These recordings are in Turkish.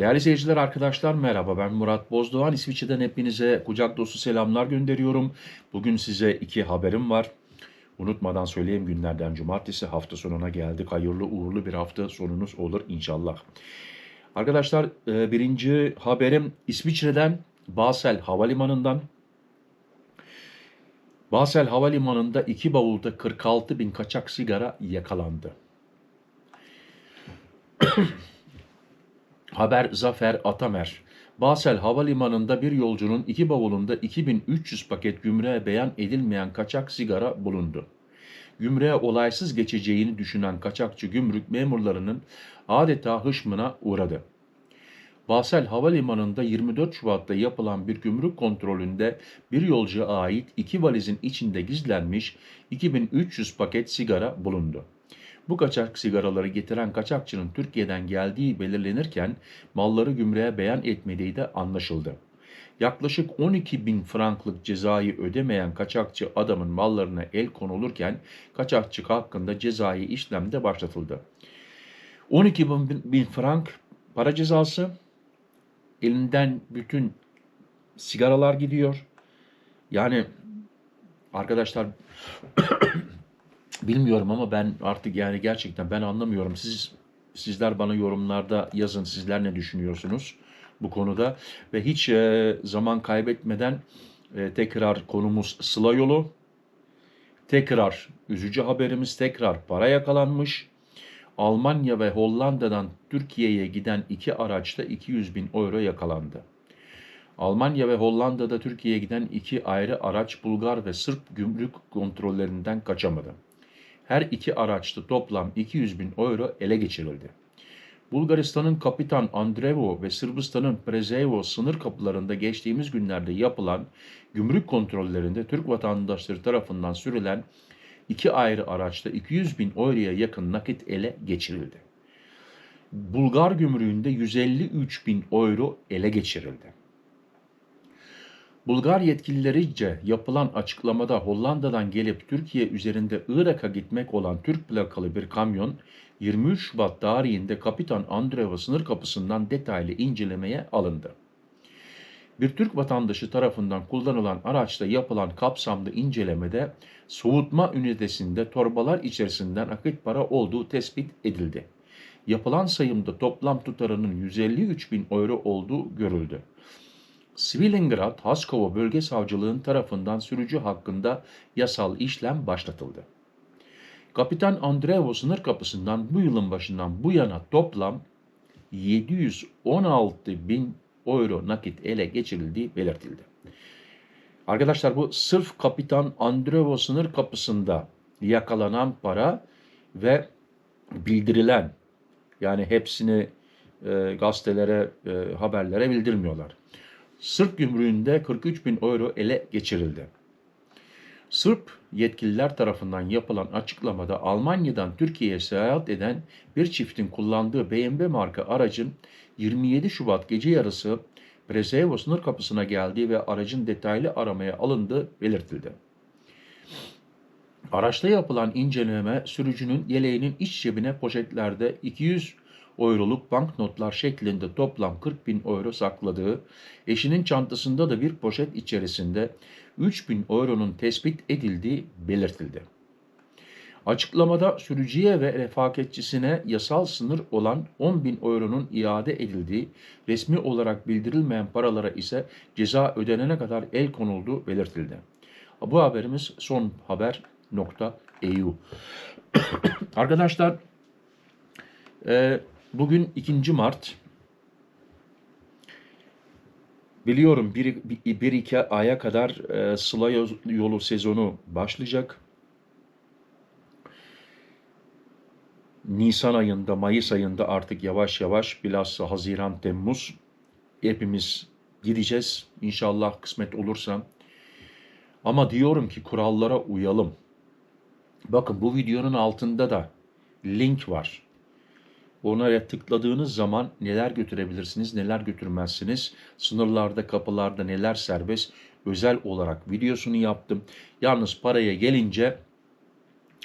Değerli seyirciler, arkadaşlar merhaba. Ben Murat Bozdoğan. İsviçre'den hepinize kucak dolusu selamlar gönderiyorum. Bugün size iki haberim var. Unutmadan söyleyeyim günlerden cumartesi hafta sonuna geldik. Hayırlı uğurlu bir hafta sonunuz olur inşallah. Arkadaşlar e, birinci haberim İsviçre'den Basel Havalimanı'ndan. Basel Havalimanı'nda iki bavulda 46 bin kaçak sigara yakalandı. Haber Zafer Atamer. Basel Havalimanı'nda bir yolcunun iki bavulunda 2300 paket gümrüğe beyan edilmeyen kaçak sigara bulundu. Gümrüğe olaysız geçeceğini düşünen kaçakçı gümrük memurlarının adeta hışmına uğradı. Basel Havalimanı'nda 24 Şubat'ta yapılan bir gümrük kontrolünde bir yolcuya ait iki valizin içinde gizlenmiş 2300 paket sigara bulundu. Bu kaçak sigaraları getiren kaçakçının Türkiye'den geldiği belirlenirken malları gümrüğe beyan etmediği de anlaşıldı. Yaklaşık 12 bin franklık cezayı ödemeyen kaçakçı adamın mallarına el konulurken kaçakçı hakkında cezai işlemde başlatıldı. 12 bin, bin frank para cezası, elinden bütün sigaralar gidiyor. Yani arkadaşlar bilmiyorum ama ben artık yani gerçekten ben anlamıyorum. Siz sizler bana yorumlarda yazın sizler ne düşünüyorsunuz bu konuda ve hiç e, zaman kaybetmeden e, tekrar konumuz Sıla yolu. Tekrar üzücü haberimiz tekrar para yakalanmış. Almanya ve Hollanda'dan Türkiye'ye giden iki araçta 200 bin euro yakalandı. Almanya ve Hollanda'da Türkiye'ye giden iki ayrı araç Bulgar ve Sırp gümrük kontrollerinden kaçamadı. Her iki araçta toplam 200 bin euro ele geçirildi. Bulgaristan'ın Kapitan Andrevo ve Sırbistan'ın Prezevo sınır kapılarında geçtiğimiz günlerde yapılan gümrük kontrollerinde Türk vatandaşları tarafından sürülen iki ayrı araçta 200 bin euroya yakın nakit ele geçirildi. Bulgar gümrüğünde 153 bin euro ele geçirildi. Bulgar yetkililerice yapılan açıklamada Hollanda'dan gelip Türkiye üzerinde Irak'a gitmek olan Türk plakalı bir kamyon 23 Şubat tarihinde Kapitan Andreeva sınır kapısından detaylı incelemeye alındı. Bir Türk vatandaşı tarafından kullanılan araçta yapılan kapsamlı incelemede soğutma ünitesinde torbalar içerisinden akit para olduğu tespit edildi. Yapılan sayımda toplam tutarının 153 bin euro olduğu görüldü. Svilingrad Haskova Bölge Savcılığın tarafından sürücü hakkında yasal işlem başlatıldı. Kapitan Andreevo sınır kapısından bu yılın başından bu yana toplam 716 bin euro nakit ele geçirildiği belirtildi. Arkadaşlar bu sırf Kapitan Andreevo sınır kapısında yakalanan para ve bildirilen yani hepsini e, gazetelere, e, haberlere bildirmiyorlar. Sırp gümrüğünde 43 bin euro ele geçirildi. Sırp yetkililer tarafından yapılan açıklamada Almanya'dan Türkiye'ye seyahat eden bir çiftin kullandığı BMW marka aracın 27 Şubat gece yarısı Presevo sınır kapısına geldiği ve aracın detaylı aramaya alındığı belirtildi. Araçta yapılan inceleme sürücünün yeleğinin iç cebine poşetlerde 200 euroluk banknotlar şeklinde toplam 40 bin euro sakladığı, eşinin çantasında da bir poşet içerisinde 3 bin euronun tespit edildiği belirtildi. Açıklamada sürücüye ve refakatçisine yasal sınır olan 10 bin euronun iade edildiği, resmi olarak bildirilmeyen paralara ise ceza ödenene kadar el konulduğu belirtildi. Bu haberimiz son haber nokta EU. Arkadaşlar bugün 2. Mart. Biliyorum bir, bir, bir iki aya kadar e, Sıla yolu sezonu başlayacak. Nisan ayında, Mayıs ayında artık yavaş yavaş bilhassa Haziran, Temmuz hepimiz gideceğiz. İnşallah kısmet olursa. Ama diyorum ki kurallara uyalım. Bakın bu videonun altında da link var. Ona tıkladığınız zaman neler götürebilirsiniz, neler götürmezsiniz. Sınırlarda, kapılarda neler serbest. Özel olarak videosunu yaptım. Yalnız paraya gelince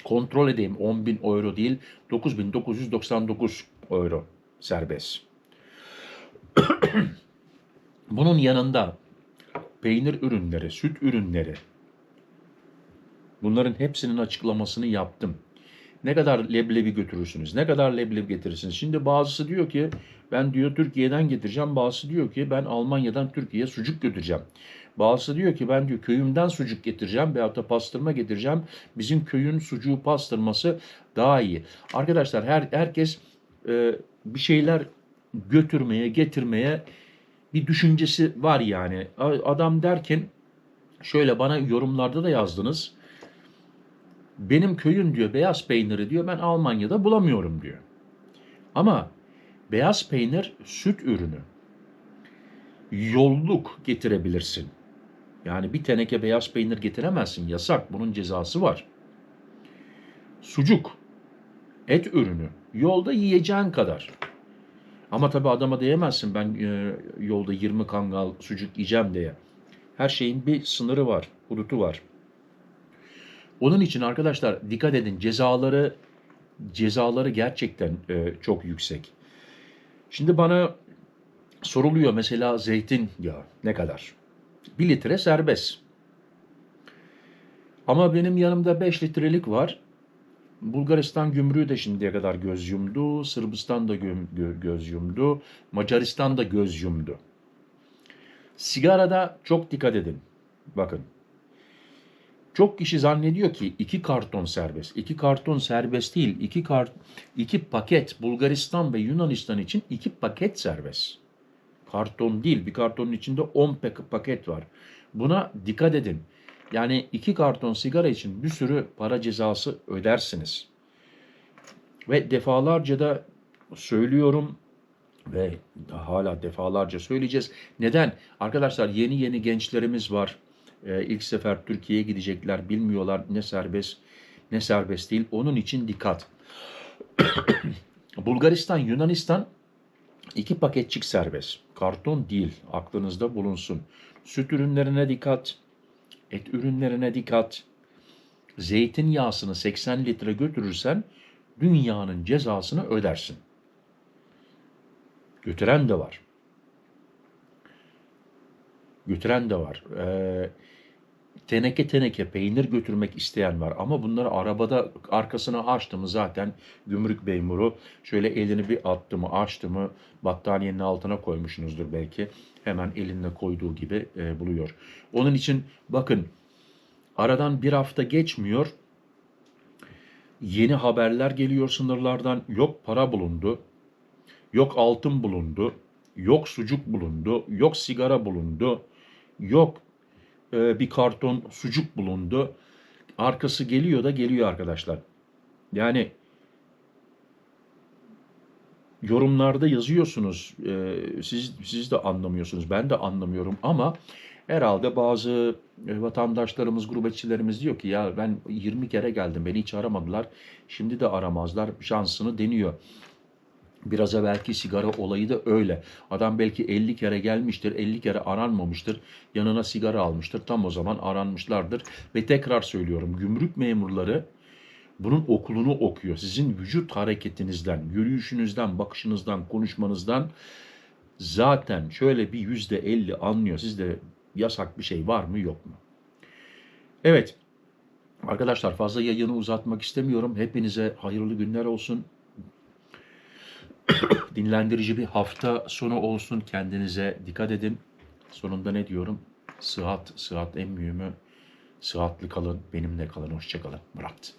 kontrol edeyim 10.000 euro değil 9.999 euro serbest. Bunun yanında peynir ürünleri, süt ürünleri bunların hepsinin açıklamasını yaptım. Ne kadar leblebi götürürsünüz, ne kadar leblebi getirirsiniz. Şimdi bazısı diyor ki ben diyor Türkiye'den getireceğim, bazısı diyor ki ben Almanya'dan Türkiye'ye sucuk götüreceğim. Bazısı diyor ki ben diyor köyümden sucuk getireceğim veyahut da pastırma getireceğim. Bizim köyün sucuğu pastırması daha iyi. Arkadaşlar her herkes e, bir şeyler götürmeye, getirmeye bir düşüncesi var yani. Adam derken şöyle bana yorumlarda da yazdınız. Benim köyüm diyor beyaz peyniri diyor ben Almanya'da bulamıyorum diyor. Ama beyaz peynir süt ürünü. Yolluk getirebilirsin. Yani bir teneke beyaz peynir getiremezsin. Yasak. Bunun cezası var. Sucuk. Et ürünü. Yolda yiyeceğin kadar. Ama tabii adama diyemezsin ben e, yolda 20 kangal sucuk yiyeceğim diye. Her şeyin bir sınırı var, hudutu var. Onun için arkadaşlar dikkat edin cezaları cezaları gerçekten e, çok yüksek. Şimdi bana soruluyor mesela zeytin yağı ne kadar? 1 litre serbest. Ama benim yanımda 5 litrelik var. Bulgaristan gümrüğü de şimdiye kadar göz yumdu. Sırbistan da gö- gö- göz yumdu. Macaristan da göz yumdu. Sigarada çok dikkat edin. Bakın. Çok kişi zannediyor ki iki karton serbest. İki karton serbest değil. İki, kart, iki paket Bulgaristan ve Yunanistan için iki paket serbest. Karton değil. Bir kartonun içinde 10 pak- paket var. Buna dikkat edin. Yani iki karton sigara için bir sürü para cezası ödersiniz. Ve defalarca da söylüyorum ve hala defalarca söyleyeceğiz. Neden? Arkadaşlar yeni yeni gençlerimiz var. Ee, ilk sefer Türkiye'ye gidecekler. Bilmiyorlar ne serbest ne serbest değil. Onun için dikkat. Bulgaristan, Yunanistan iki paketçik serbest. Karton değil. Aklınızda bulunsun. Süt ürünlerine dikkat. Et ürünlerine dikkat. Zeytinyağsını 80 litre götürürsen dünyanın cezasını ödersin. Götüren de var. Götüren de var. Ee, teneke teneke peynir götürmek isteyen var. Ama bunları arabada arkasına açtı mı zaten gümrük memuru şöyle elini bir attı mı açtı mı battaniyenin altına koymuşsunuzdur belki. Hemen elinle koyduğu gibi e, buluyor. Onun için bakın aradan bir hafta geçmiyor. Yeni haberler geliyor sınırlardan. Yok para bulundu. Yok altın bulundu. Yok sucuk bulundu. Yok sigara bulundu. Yok e, bir karton sucuk bulundu. Arkası geliyor da geliyor arkadaşlar. Yani yorumlarda yazıyorsunuz. e, siz siz de anlamıyorsunuz. Ben de anlamıyorum ama herhalde bazı e, vatandaşlarımız, gurbetçilerimiz diyor ki ya ben 20 kere geldim beni hiç aramadılar. Şimdi de aramazlar. Şansını deniyor. Biraz evvelki sigara olayı da öyle. Adam belki 50 kere gelmiştir, 50 kere aranmamıştır. Yanına sigara almıştır. Tam o zaman aranmışlardır. Ve tekrar söylüyorum gümrük memurları bunun okulunu okuyor. Sizin vücut hareketinizden, yürüyüşünüzden, bakışınızdan, konuşmanızdan zaten şöyle bir yüzde elli anlıyor. Sizde yasak bir şey var mı yok mu? Evet. Arkadaşlar fazla yayını uzatmak istemiyorum. Hepinize hayırlı günler olsun. Dinlendirici bir hafta sonu olsun. Kendinize dikkat edin. Sonunda ne diyorum? Sıhhat, sıhhat en mühimi. Sıhhatli kalın, benimle kalın. Hoşçakalın. Murat.